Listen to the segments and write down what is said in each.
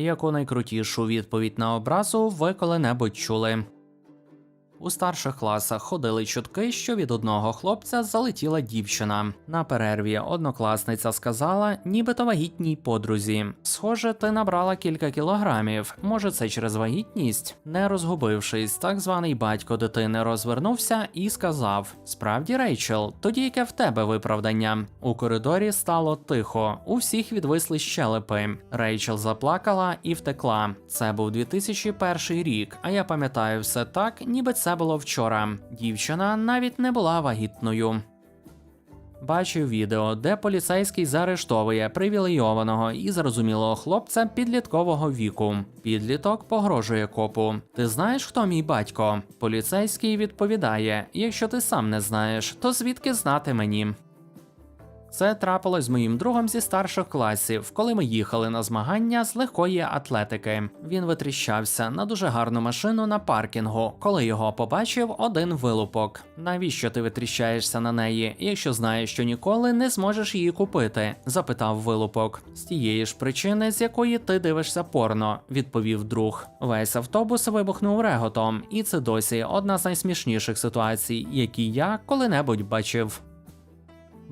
Яку найкрутішу відповідь на образу ви коли-небудь чули? У старших класах ходили чутки, що від одного хлопця залетіла дівчина. На перерві однокласниця сказала, нібито вагітній подрузі. Схоже, ти набрала кілька кілограмів. Може, це через вагітність? Не розгубившись, так званий батько дитини розвернувся і сказав: Справді, Рейчел, тоді яке в тебе виправдання? У коридорі стало тихо, у всіх відвисли щелепи. Рейчел заплакала і втекла. Це був 2001 рік, а я пам'ятаю все так, ніби це було вчора. Дівчина навіть не була вагітною. Бачив відео, де поліцейський заарештовує привілейованого і зрозумілого хлопця підліткового віку. Підліток погрожує копу. Ти знаєш, хто мій батько? Поліцейський відповідає: якщо ти сам не знаєш, то звідки знати мені? Це трапилось з моїм другом зі старших класів, коли ми їхали на змагання з легкої атлетики. Він витріщався на дуже гарну машину на паркінгу, коли його побачив один вилупок. Навіщо ти витріщаєшся на неї, якщо знаєш, що ніколи не зможеш її купити? запитав вилупок. З тієї ж причини, з якої ти дивишся порно, відповів друг. Весь автобус вибухнув реготом, і це досі одна з найсмішніших ситуацій, які я коли-небудь бачив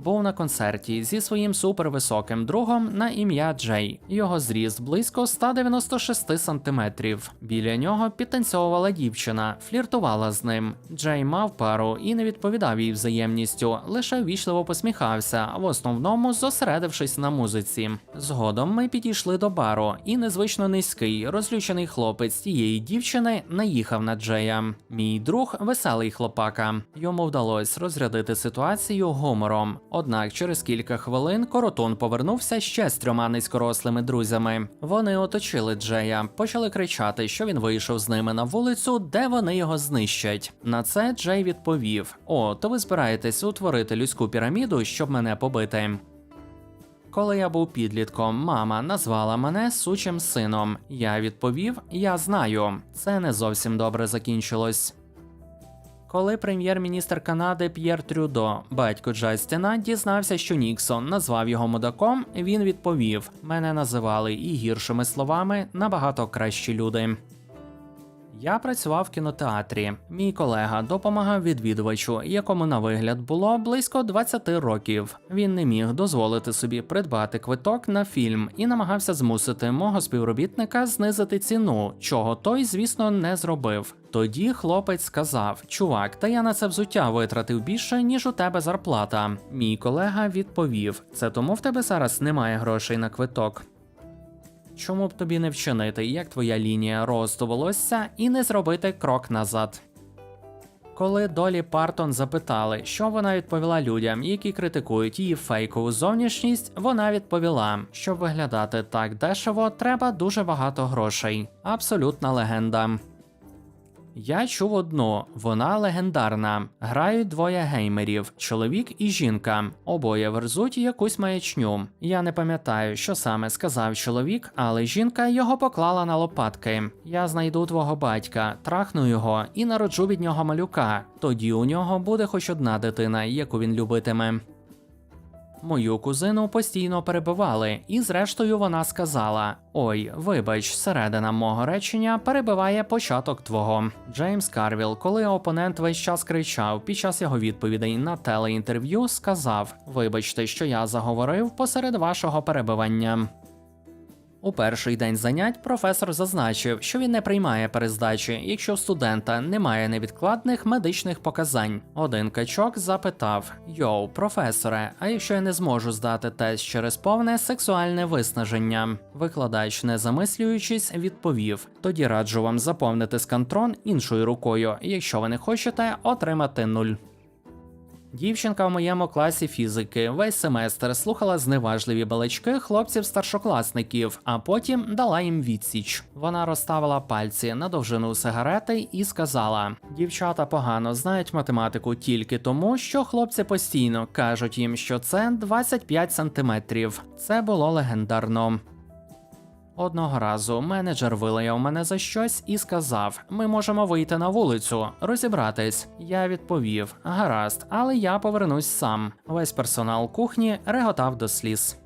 був на концерті зі своїм супервисоким другом на ім'я Джей. Його зріст близько 196 сантиметрів. Біля нього підтанцьовувала дівчина, фліртувала з ним. Джей мав пару і не відповідав їй взаємністю, лише ввічливо посміхався, в основному зосередившись на музиці. Згодом ми підійшли до бару, і незвично низький, розлючений хлопець тієї дівчини наїхав на Джея. Мій друг веселий хлопака. Йому вдалося розрядити ситуацію гумором. Однак через кілька хвилин Коротун повернувся ще з трьома низькорослими друзями. Вони оточили Джея, почали кричати, що він вийшов з ними на вулицю, де вони його знищать. На це Джей відповів: О, то ви збираєтесь утворити людську піраміду, щоб мене побити. Коли я був підлітком, мама назвала мене сучим сином. Я відповів: Я знаю. Це не зовсім добре закінчилось. Коли прем'єр-міністр Канади П'єр Трюдо, батько Джастіна, дізнався, що Ніксон назвав його мудаком, він відповів: мене називали і гіршими словами набагато кращі люди. Я працював в кінотеатрі. Мій колега допомагав відвідувачу, якому на вигляд було близько 20 років. Він не міг дозволити собі придбати квиток на фільм і намагався змусити мого співробітника знизити ціну, чого той, звісно, не зробив. Тоді хлопець сказав: Чувак, та я на це взуття витратив більше, ніж у тебе зарплата. Мій колега відповів: Це тому в тебе зараз немає грошей на квиток. Чому б тобі не вчинити, як твоя лінія росту волосся, і не зробити крок назад? Коли Долі Партон запитали, що вона відповіла людям, які критикують її фейкову зовнішність, вона відповіла, щоб виглядати так дешево, треба дуже багато грошей. Абсолютна легенда. Я чув одну, вона легендарна. Грають двоє геймерів, чоловік і жінка. Обоє верзуть якусь маячню. Я не пам'ятаю, що саме сказав чоловік, але жінка його поклала на лопатки. Я знайду твого батька, трахну його і народжу від нього малюка. Тоді у нього буде хоч одна дитина, яку він любитиме. Мою кузину постійно перебивали, і зрештою вона сказала: Ой, вибач, середина мого речення перебиває початок твого. Джеймс Карвіл, коли опонент весь час кричав під час його відповідей на телеінтерв'ю, сказав: Вибачте, що я заговорив посеред вашого перебивання. У перший день занять професор зазначив, що він не приймає перездачі, якщо в студента немає невідкладних медичних показань. Один качок запитав: Йоу, професоре, а якщо я не зможу здати тест через повне сексуальне виснаження? Викладач, не замислюючись, відповів: тоді раджу вам заповнити скантрон іншою рукою, якщо ви не хочете отримати нуль. Дівчинка в моєму класі фізики весь семестр слухала зневажливі балачки хлопців-старшокласників, а потім дала їм відсіч. Вона розставила пальці на довжину сигарети і сказала: дівчата погано знають математику тільки тому, що хлопці постійно кажуть їм, що це 25 сантиметрів. Це було легендарно. Одного разу менеджер вилаяв мене за щось і сказав: Ми можемо вийти на вулицю, розібратись. Я відповів: гаразд, але я повернусь сам. Весь персонал кухні реготав до сліз.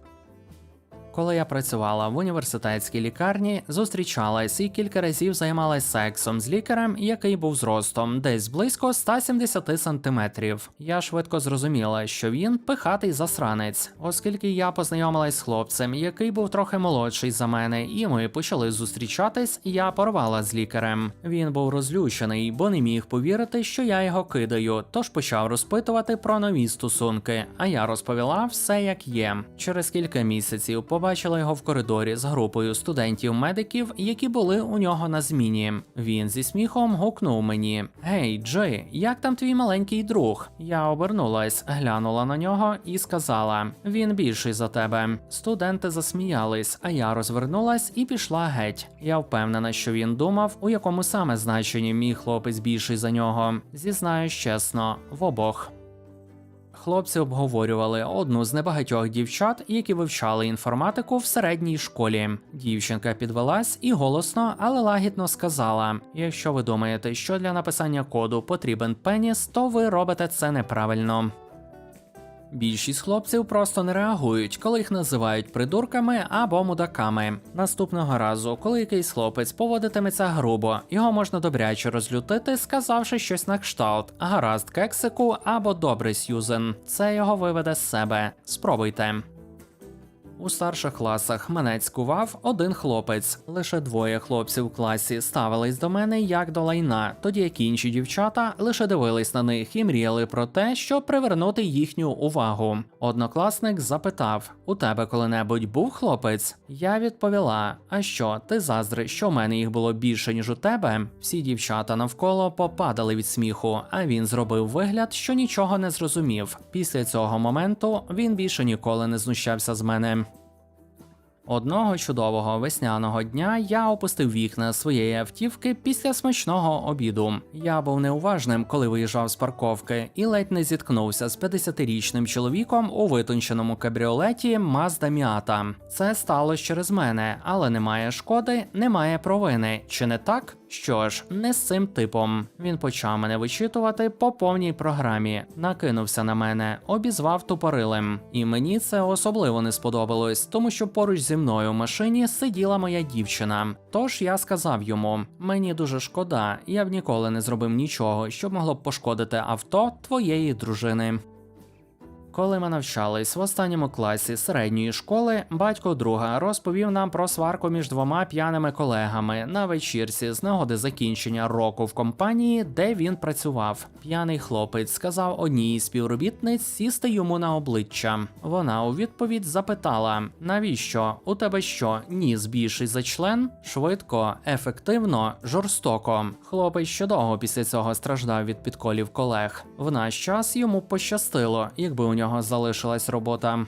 Коли я працювала в університетській лікарні, зустрічалась і кілька разів займалась сексом з лікарем, який був зростом десь близько 170 сантиметрів. Я швидко зрозуміла, що він пихатий засранець, оскільки я познайомилась з хлопцем, який був трохи молодший за мене, і ми почали зустрічатись. Я порвала з лікарем. Він був розлючений, бо не міг повірити, що я його кидаю, тож почав розпитувати про нові стосунки. А я розповіла все як є. Через кілька місяців побачила його в коридорі з групою студентів-медиків, які були у нього на зміні. Він зі сміхом гукнув мені: Гей, Джей, як там твій маленький друг? Я обернулась, глянула на нього і сказала: Він більший за тебе. Студенти засміялись, а я розвернулась і пішла геть. Я впевнена, що він думав, у якому саме значенні мій хлопець більший за нього. Зізнаюсь чесно, в обох. Хлопці обговорювали одну з небагатьох дівчат, які вивчали інформатику в середній школі. Дівчинка підвелась і голосно, але лагідно сказала: Якщо ви думаєте, що для написання коду потрібен пеніс, то ви робите це неправильно. Більшість хлопців просто не реагують, коли їх називають придурками або мудаками. Наступного разу, коли якийсь хлопець поводитиметься грубо, його можна добряче розлютити, сказавши щось на кшталт, гаразд кексику або добре Сьюзен. Це його виведе з себе. Спробуйте. У старших класах мене цькував один хлопець. Лише двоє хлопців в класі ставились до мене як до лайна, тоді як інші дівчата лише дивились на них і мріяли про те, щоб привернути їхню увагу. Однокласник запитав: У тебе коли-небудь був хлопець? Я відповіла: А що, ти заздри, що в мене їх було більше, ніж у тебе? Всі дівчата навколо попадали від сміху, а він зробив вигляд, що нічого не зрозумів. Після цього моменту він більше ніколи не знущався з мене. Одного чудового весняного дня я опустив вікна своєї автівки після смачного обіду. Я був неуважним, коли виїжджав з парковки, і ледь не зіткнувся з 50-річним чоловіком у витонченому кабріолеті Mazda Miata. Це сталося через мене, але немає шкоди, немає провини. Чи не так? Що ж, не з цим типом. Він почав мене вичитувати по повній програмі, накинувся на мене, обізвав тупорилем. І мені це особливо не сподобалось, тому що поруч зі мною в машині сиділа моя дівчина. Тож я сказав йому: мені дуже шкода, я б ніколи не зробив нічого, що могло б пошкодити авто твоєї дружини. Коли ми навчались в останньому класі середньої школи, батько друга розповів нам про сварку між двома п'яними колегами на вечірці з нагоди закінчення року в компанії, де він працював. П'яний хлопець сказав одній із співробітниць сісти йому на обличчя. Вона у відповідь запитала: навіщо? У тебе що? Ніс більший за член? Швидко, ефективно, жорстоко. Хлопець ще довго після цього страждав від підколів колег. В наш час йому пощастило, якби у нього залишилась робота.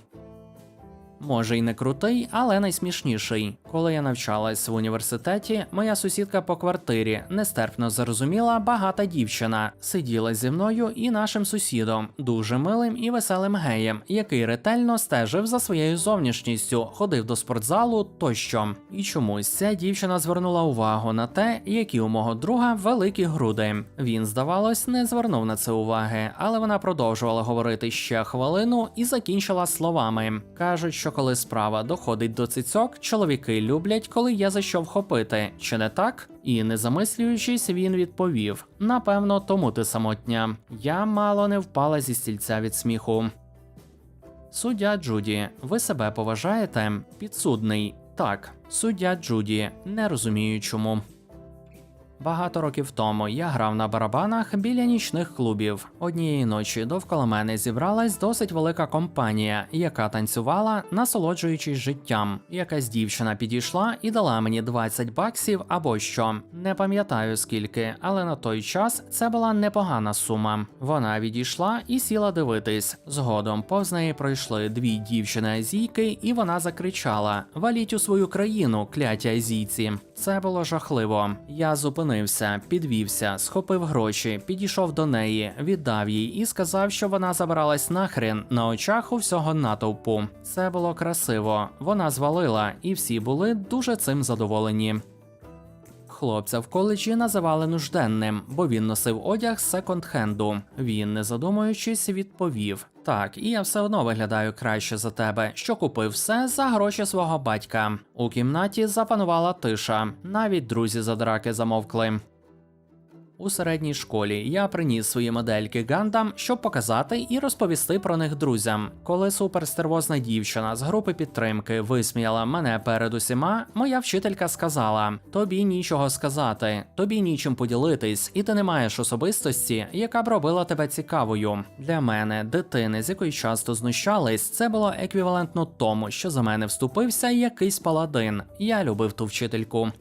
Може й не крутий, але найсмішніший. Коли я навчалась в університеті, моя сусідка по квартирі нестерпно зарозуміла багата дівчина, сиділа зі мною і нашим сусідом, дуже милим і веселим геєм, який ретельно стежив за своєю зовнішністю, ходив до спортзалу тощо. І чомусь ця дівчина звернула увагу на те, які у мого друга великі груди. Він, здавалось, не звернув на це уваги, але вона продовжувала говорити ще хвилину і закінчила словами. кажуть, що коли справа доходить до цицьок, чоловіки люблять, коли є за що вхопити, чи не так? І не замислюючись, він відповів: напевно, тому ти самотня. Я мало не впала зі стільця від сміху. Суддя Джуді, ви себе поважаєте? Підсудний. Так, суддя Джуді, не розумію чому. Багато років тому я грав на барабанах біля нічних клубів. Однієї ночі довкола мене зібралась досить велика компанія, яка танцювала, насолоджуючись життям. Якась дівчина підійшла і дала мені 20 баксів або що. Не пам'ятаю скільки, але на той час це була непогана сума. Вона відійшла і сіла дивитись. Згодом повз неї пройшли дві дівчини азійки, і вона закричала: Валіть у свою країну, кляті азійці. Це було жахливо. Я зупинився, підвівся, схопив гроші, підійшов до неї, віддав їй і сказав, що вона забралась нахрен на очах у всього натовпу. Це було красиво. Вона звалила, і всі були дуже цим задоволені. Хлопця в коледжі називали нужденним, бо він носив одяг з секонд-хенду. Він, не задумуючись, відповів: Так, і я все одно виглядаю краще за тебе, що купив все за гроші свого батька. У кімнаті запанувала тиша, навіть друзі за драки замовкли. У середній школі я приніс свої модельки Гандам, щоб показати і розповісти про них друзям. Коли суперстервозна дівчина з групи підтримки висміяла мене перед усіма, моя вчителька сказала: тобі нічого сказати, тобі нічим поділитись, і ти не маєш особистості, яка б робила тебе цікавою. Для мене, дитини, з якої часто знущались, це було еквівалентно тому, що за мене вступився якийсь паладин. Я любив ту вчительку.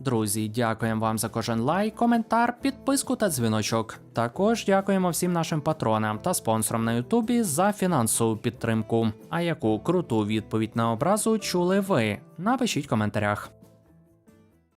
Друзі, дякуємо вам за кожен лайк, коментар, підписку та дзвіночок. Також дякуємо всім нашим патронам та спонсорам на Ютубі за фінансову підтримку. А яку круту відповідь на образу чули ви? Напишіть в коментарях.